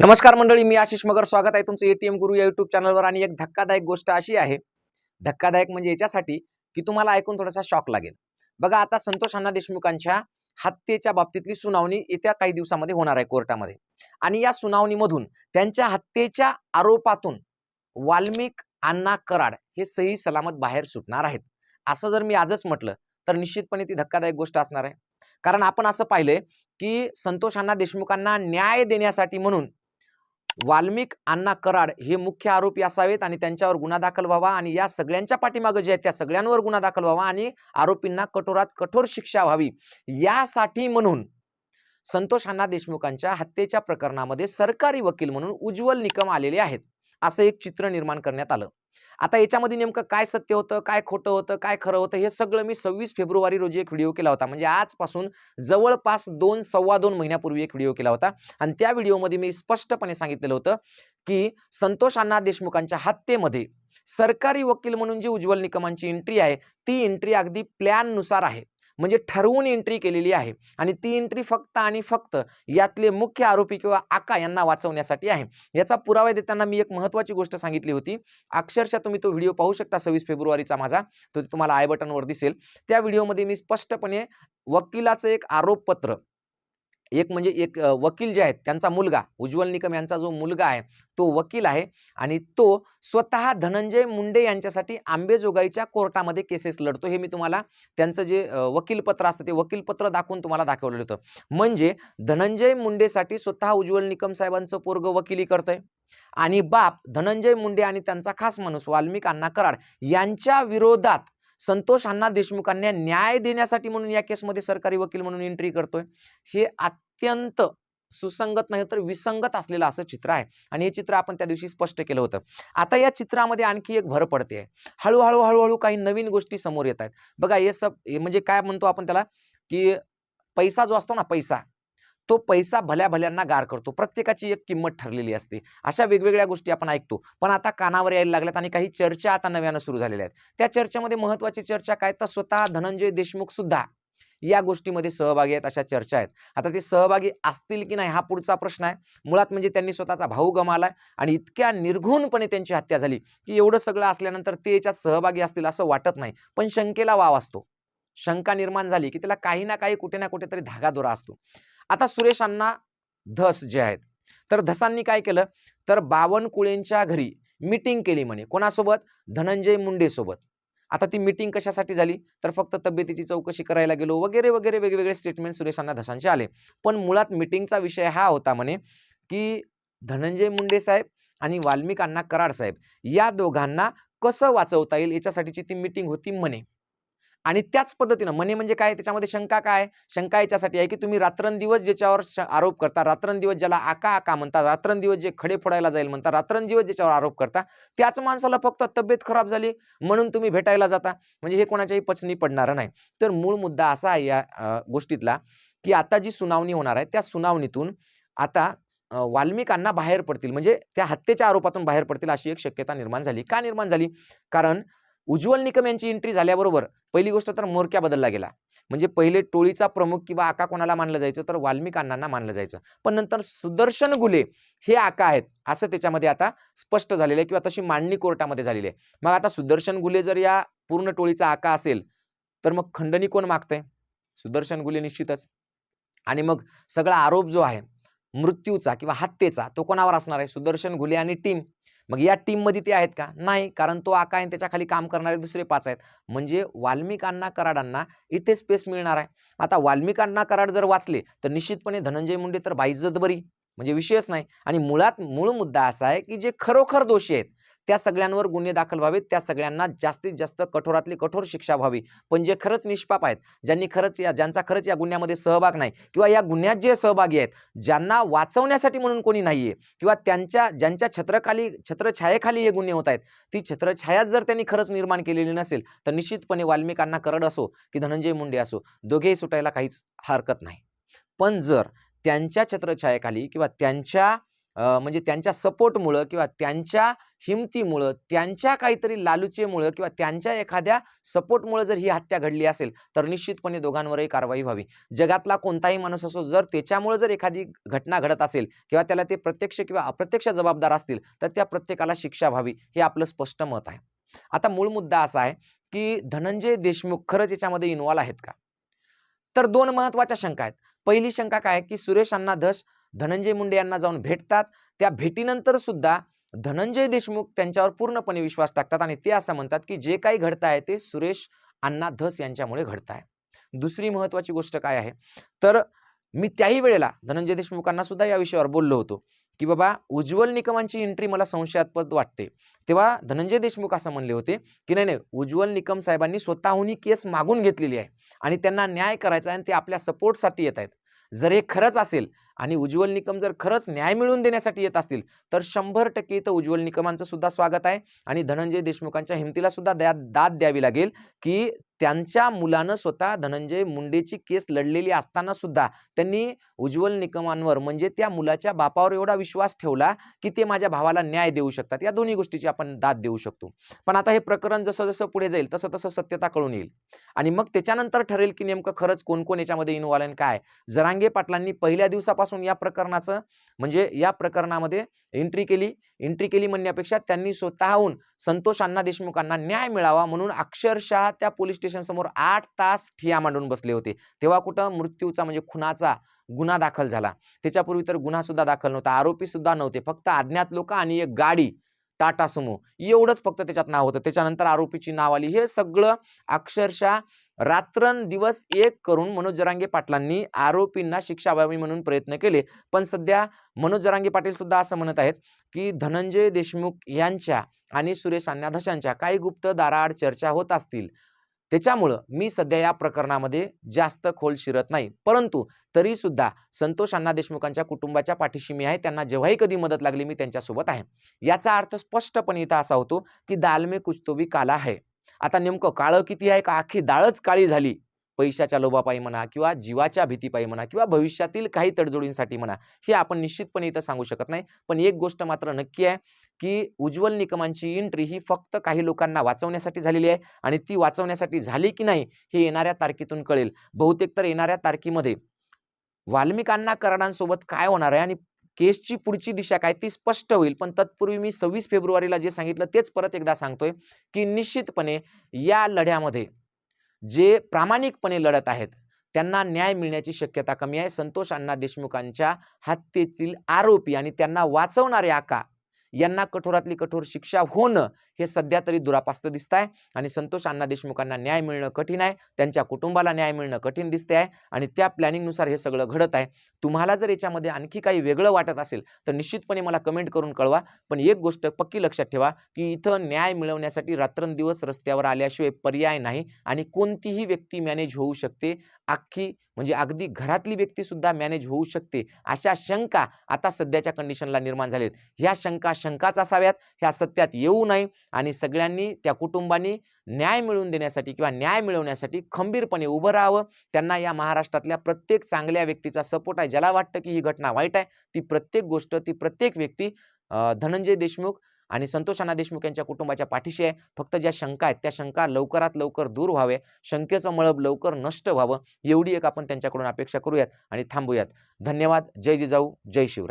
नमस्कार मंडळी मी आशिष मगर. स्वागत आहे तुमचं एटीएम गुरु या युट्यूब चॅनलवर आणि एक धक्कादायक गोष्ट अशी आहे धक्कादायक म्हणजे याच्यासाठी की तुम्हाला ऐकून थोडासा शॉक लागेल. बघा आता संतोष अण्णा देशमुखांच्या हत्येच्या बाबतीतली सुनावणी येत्या काही दिवसामध्ये होणार आहे कोर्टामध्ये. आणि या सुनावणीमधून त्यांच्या हत्येच्या आरोपातून वाल्मिक अण्णा कराड हे सही सलामत बाहेर सुटणार आहेत. असं जर मी आजच म्हटलं तर निश्चितपणे ती धक्कादायक गोष्ट असणार आहे. कारण आपण असं पाहिलंय की संतोष अण्णा देशमुखांना न्याय देण्यासाठी म्हणून वाल्मिक अण्णा कराड हे मुख्य आरोपी असावेत आणि त्यांच्यावर गुन्हा दाखल व्हावा आणि या सगळ्यांच्या पाठीमागं जे आहेत त्या सगळ्यांवर गुन्हा दाखल व्हावा आणि आरोपींना कठोरात कठोर शिक्षा व्हावी. यासाठी म्हणून संतोष अण्णा देशमुखांच्या हत्येच्या प्रकरणामध्ये सरकारी वकील म्हणून उज्ज्वल निकम आलेले आहेत. असं एक चित्र निर्माण करण्यात आलं. आता याच्यामध्ये नेमकं काय सत्य होतं काय खोटं होतं काय खरं होतं हे सगळं मी सव्वीस फेब्रुवारी रोजी एक व्हिडिओ केला होता. म्हणजे आजपासून जवळपास दोन सव्वा दोन महिन्यापूर्वी एक व्हिडिओ केला होता. आणि त्या व्हिडिओमध्ये मी स्पष्टपणे सांगितलेलं होतं की संतोष अण्णा देशमुखांच्या हत्येमध्ये सरकारी वकील म्हणून जी उज्ज्वल निकमांची एंट्री आहे ती एंट्री अगदी प्लॅननुसार आहे. म्हणजे ठरवून एंट्री केलेली आहे. आणि ती एंट्री फक्त आणि फक्त यातले मुख्य आरोपी किंवा आका यांना वाचवण्यासाठी आहे. याचा पुरावा देताना मी एक महत्त्वाची गोष्ट सांगितली होती. अक्षरशः तुम्ही तो व्हिडिओ पाहू शकता सव्वीस फेब्रुवारीचा माझा. तो तुम्हाला आय बटनवर दिसेल. त्या व्हिडिओमध्ये मी स्पष्टपणे वकिलाचं एक आरोपपत्र एक म्हणजे एक वकील जे आहेत त्यांचा मुलगा उज्ज्वल निकम यांचा जो मुलगा आहे तो वकील आहे आणि तो स्वतः धनंजय मुंडे यांच्यासाठी आंबेजोगाईच्या कोर्टामध्ये केसेस लढतो. हे मी तुम्हाला त्यांचं जे वकीलपत्र असतं ते वकीलपत्र दाखवून तुम्हाला दाखवलेलं होतं. म्हणजे धनंजय मुंडेसाठी स्वतः उज्ज्वल निकम साहेबांचं पोरग वकिली करतंय आणि बाप धनंजय मुंडे आणि त्यांचा खास माणूस वाल्मिक अण्णा कराड यांच्या विरोधात संतोष अण्णा देशमुखांना न्याय देण्यासाठी म्हणून या केसमध्ये सरकारी वकील म्हणून एंट्री करतोय. हे अत्यंत सुसंगत नाही तर विसंगत असलेलं असं चित्र आहे. आणि हे चित्र आपण त्या दिवशी स्पष्ट केलं होतं. आता या चित्रामध्ये आणखी एक भर पडते हळूहळू हळूहळू काही नवीन गोष्टी समोर येत आहेत. बघा हे सब म्हणजे काय म्हणतो आपण त्याला? की पैसा जो असतो ना पैसा. तो पैसा भल्या भल्यांना गार करतो. प्रत्येकाची एक किंमत ठरलेली असते. अशा वेगवेगळ्या गोष्टी आपण ऐकतो. पण आता कानावर यायला लागल्यात आणि काही चर्चा आता नव्यानं सुरू झालेल्या आहेत. त्या चर्चेमध्ये महत्वाची चर्चा काय? तर स्वतः धनंजय देशमुख सुद्धा या गोष्टीमध्ये सहभागी आहेत अशा चर्चा आहेत. आता ते सहभागी असतील की नाही हा पुढचा प्रश्न आहे. मुळात म्हणजे त्यांनी स्वतःचा भाऊ गमावलाय आणि इतक्या निर्घुणपणे त्यांची हत्या झाली की एवढं सगळं असल्यानंतर ते याच्यात सहभागी असतील असं वाटत नाही. पण शंकेला वाव असतो. शंका निर्माण झाली की त्याला काही ना काही कुठे ना कुठेतरी धागा दोरा असतो. आता सुरेश अण्णा धस जे आहेत. तर धसांनी काय केलं? तर बावनकुळेंच्या घरी मिटिंग केली म्हणे. कोणासोबत? धनंजय मुंडे सोबत आता ती मिटिंग कशासाठी झाली? तर फक्त तब्येतीची चौकशी करायला गेलो वगैरे वगैरे वेगवेगळे स्टेटमेंट सुरेशांना धसांचे आले. पण मुळात मिटिंगचा विषय हा होता म्हणे की धनंजय मुंडे साहेब आणि वाल्मिकांना कराड साहेब या दोघांना कसं वाचवता येईल? याच्यासाठीची ती मिटिंग होती म्हणे. आणि त्याच पद्धतीनं म्हणे म्हणजे काय? त्याच्यामध्ये शंका काय? शंका याच्यासाठी आहे की तुम्ही रात्रंदिवस ज्याच्यावर श- आरोप करता रात्रंदिवस ज्याला आका आका म्हणता रात्रंदिवस जे खडे फोडायला जाईल म्हणता रात्रंदिवस ज्याच्यावर आरोप करता त्याच माणसाला फक्त तब्येत खराब झाली म्हणून तुम्ही भेटायला जाता. म्हणजे हे कोणाच्याही पचनी पडणार नाही. तर मूळ मुद्दा असा आहे या गोष्टीतला की आता जी सुनावणी होणार आहे त्या सुनावणीतून आता वाल्मिकांना बाहेर पडतील. म्हणजे त्या हत्येच्या आरोपातून बाहेर पडतील अशी एक शक्यता निर्माण झाली. का निर्माण झाली? कारण उज्ज्वल निकम यांची एंट्री झाल्याबरोबर पहिली गोष्ट तर मोरक्या बदलला गेला. म्हणजे पहिले टोळीचा प्रमुख किंवा आका कोणाला मानलं जायचं? तर वाल्मिकांना मानलं जायचं. पण नंतर सुदर्शन गुले हे आका आहेत असं त्याच्यामध्ये आता स्पष्ट झालेलं आहे किंवा तशी मांडणी कोर्टामध्ये झालेली आहे. मग आता सुदर्शन गुले जर या पूर्ण टोळीचा आका असेल तर मग खंडणी कोण मागतंय? सुदर्शन गुले निश्चितच. आणि मग सगळा आरोप जो आहे मृत्यूचा किंवा हत्येचा तो कोणावर असणार आहे? सुदर्शन घुले आणि टीम मग या टीममध्ये ते आहेत का? नाही कारण तो आका आहे आणि काम करणारे दुसरे पाच आहेत. म्हणजे वाल्मिकांना कराडांना इथे स्पेस मिळणार आहे. आता वाल्मिकांना कराड जर वाचले तर निश्चितपणे धनंजय मुंडे तर बाईजत बरी. म्हणजे विषयच नाही. आणि मुळात मूळ मुद्दा असा आहे की जे खरोखर दोषी आहेत त्या सगळ्यांवर गुन्हे दाखल व्हावेत. त्या सगळ्यांना जास्तीत जास्त कठोरातली कठोर शिक्षा व्हावी. पण जे खरंच निष्पाप आहेत ज्यांनी खरंच या ज्यांचा खरंच या गुन्ह्यामध्ये सहभाग नाही किंवा या गुन्ह्यात जे सहभागी आहेत ज्यांना वाचवण्यासाठी म्हणून कोणी नाहीये किंवा त्यांच्या ज्यांच्या छत्रखाली छत्रछायेखाली हे गुन्हे होत आहेत ती छत्रछायाच जर त्यांनी खरंच निर्माण केलेली नसेल तर निश्चितपणे वाल्मिकांना करड असो की धनंजय मुंडे असो दोघेही सुटायला काहीच हरकत नाही. पण जर त्यांच्या छत्रछायेखाली किंवा त्यांच्या म्हणजे त्यांच्या सपोर्टमुळं किंवा त्यांच्या हिमतीमुळं त्यांच्या काहीतरी लालुचेमुळं किंवा त्यांच्या एखाद्या सपोर्टमुळं जर ही हत्या घडली असेल तर निश्चितपणे दोघांवरही कारवाई व्हावी. जगातला कोणताही माणूस असो जर त्याच्यामुळं जर एखादी घटना घडत असेल किंवा त्याला ते प्रत्यक्ष किंवा अप्रत्यक्ष जबाबदार असतील तर त्या प्रत्येकाला शिक्षा व्हावी हे आपलं स्पष्ट मत आहे. आता मूळ मुद्दा असा आहे की धनंजय देशमुख खरंच याच्यामध्ये इन्व्हॉल्व आहेत का? तर दोन महत्त्वाच्या शंका आहेत. पहिली शंका काय की सुरेश अण्णा धस धनंजय मुंडे यांना जाऊन भेटतात. त्या भेटीनंतर सुद्धा धनंजय देशमुख त्यांच्यावर पूर्णपणे विश्वास टाकतात आणि ते असं म्हणतात की जे काही घडत आहे ते सुरेश अण्णा धस यांच्यामुळे घडत आहे. दुसरी महत्वाची गोष्ट काय आहे? तर मी त्याही वेळेला धनंजय देशमुखांना सुद्धा या विषयावर बोललो होतो की बाबा उज्ज्वल निकमांची एंट्री मला संशयास्पद वाटते. तेव्हा धनंजय देशमुख असं म्हणले होते की नाही नाही उज्ज्वल निकम साहेबांनी स्वतःहून ही केस मागून घेतलेली आहे आणि त्यांना न्याय करायचा आहे आणि ते आपल्या सपोर्टसाठी येत आहेत. जर हे खरंच असेल आणि उज्ज्वल निकम जर खरंच न्याय मिळवून देण्यासाठी येत असतील तर शंभर टक्के इथं उज्ज्वल निकमांचं सुद्धा स्वागत आहे. आणि धनंजय देशमुखांच्या हिमतीला सुद्धा द्या दाद द्यावी लागेल की त्यांच्या मुलानं स्वतः धनंजय मुंडेची केस लढलेली असताना सुद्धा त्यांनी उज्ज्वल निकमांवर म्हणजे त्या मुलाच्या बापावर एवढा विश्वास ठेवला की ते माझ्या भावाला न्याय देऊ शकतात. या दोन्ही गोष्टीची आपण दाद देऊ शकतो. पण आता हे प्रकरण जसं जसं पुढे जाईल तसं तसं सत्यता कळून येईल. आणि मग त्याच्यानंतर ठरेल की नेमकं खरंच कोण कोण याच्यामध्ये इन्व्हॉल्व आहे काय? जरांगे पाटलांनी पहिल्या दिवसापासून या प्रकरणाचं म्हणजे या प्रकरणामध्ये एंट्री केली. एंट्री केली म्हणण्यापेक्षा त्यांनी स्वतःहून संतोष अण्णा देशमुखांना न्याय मिळावा म्हणून अक्षरशः त्या पोलीस स्टेशन समोर आठ तास ठिया मांडून बसले होते. तेव्हा कुठं? मृत्यूचा म्हणजे खुनाचा गुन्हा दाखल झाला. त्याच्यापूर्वी तर गुन्हा सुद्धा दाखल नव्हता. आरोपी सुद्धा नव्हते. फक्त अज्ञात लोक आणि एक गाडी टाटा सुमो. एवढंच फक्त त्याच्यात नाव होतं. त्याच्यानंतर आरोपीची नाव आली. हे सगळं अक्षरशः रात्रंदिवस एक करून मनोज जरांगे पाटलांनी आरोपींना शिक्षा व्हावी म्हणून प्रयत्न केले. पण सध्या मनोज जरांगे पाटील सुद्धा असं म्हणत आहेत की धनंजय देशमुख यांच्या आणि सुरेश अन्नाधशांच्या काही गुप्त दाराआड चर्चा होत असतील. त्याच्यामुळं मी सध्या या प्रकरणामध्ये जास्त खोल शिरत नाही. परंतु तरी सुद्धा संतोष अण्णा देशमुखांच्या कुटुंबाच्या पाठीशी मी आहे. त्यांना जेव्हाही कधी मदत लागली मी त्यांच्यासोबत आहे. याचा अर्थ स्पष्टपणे इथं असा होतो की दाल में कुछ तो भी काला है आता नेमकं काळं किती आहे? का अख्खी डाळच काळी झाली? पैशाच्या लोभापायी म्हणा किंवा जीवाच्या भीतीपायी म्हणा किंवा भविष्यातील काही तडजोडींसाठी म्हणा हे आपण निश्चितपणे इथं सांगू शकत नाही. पण एक गोष्ट मात्र नक्की आहे की उज्ज्वल निकमांची एंट्री ही फक्त काही लोकांना वाचवण्यासाठी झालेली आहे आणि ती वाचवण्यासाठी झाली की नाही हे येणाऱ्या तारखेतून कळेल. बहुतेक तर येणाऱ्या तारखेमध्ये वाल्मिकांना कराडांसोबत काय होणार आहे आणि केसची पुढची दिशा काय ती स्पष्ट होईल. पण तत्पूर्वी मी सव्वीस फेब्रुवारीला जे सांगितलं तेच परत एकदा सांगतोय की निश्चितपणे या लढ्यामध्ये जे प्रामाणिकपणे लढत आहेत त्यांना न्याय मिळण्याची शक्यता कमी आहे. संतोष अण्णा देशमुखांच्या हत्येतील आरोपी आणि त्यांना वाचवणारे आका यांना कठोरातली कठोर शिक्षा होणं हे सध्या तरी दुरापास्त दिसत आहे आणि संतोष अण्णा देशमुखांना न्याय मिळणं कठीण आहे. त्यांच्या कुटुंबाला न्याय मिळणं कठीण दिसते आहे आणि त्या प्लॅनिंगनुसार हे सगळं घडत आहे. तुम्हाला जर याच्यामध्ये आणखी काही वेगळं वाटत असेल तर निश्चितपणे मला कमेंट करून कळवा. पण एक गोष्ट पक्की लक्षात ठेवा की इथं न्याय मिळवण्यासाठी रात्रंदिवस रस्त्यावर आल्याशिवाय पर्याय नाही आणि कोणतीही व्यक्ती मॅनेज होऊ शकते. अख्खी म्हणजे अगदी घरातली व्यक्तीसुद्धा मॅनेज होऊ शकते. अशा शंका आता सध्याच्या कंडिशनला निर्माण झालेत. ह्या शंका शंकाच असाव्यात ह्या सत्यात येऊ नये आणि सगळ्यांनी त्या कुटुंबांनी न्याय मिळवून देण्यासाठी किंवा न्याय मिळवण्यासाठी खंबीरपणे उभं राहावं. त्यांना या महाराष्ट्रातल्या प्रत्येक चांगल्या व्यक्तीचा सपोर्ट आहे. ज्याला वाटतं की ही घटना वाईट आहे ती प्रत्येक गोष्ट ती प्रत्येक व्यक्ती धनंजय देशमुख आणि संतोष अण्णा देशमुख यांच्या कुटुंबाच्या पाठीशी आहे. फक्त ज्या शंका आहेत त्या शंका लवकरात लवकर दूर व्हावे. शंकेचं मळब लवकर नष्ट व्हावं. एवढी एक आपण त्यांच्याकडून अपेक्षा करूयात आणि थांबूयात. धन्यवाद. जय जिजाऊ. जय शिवराय.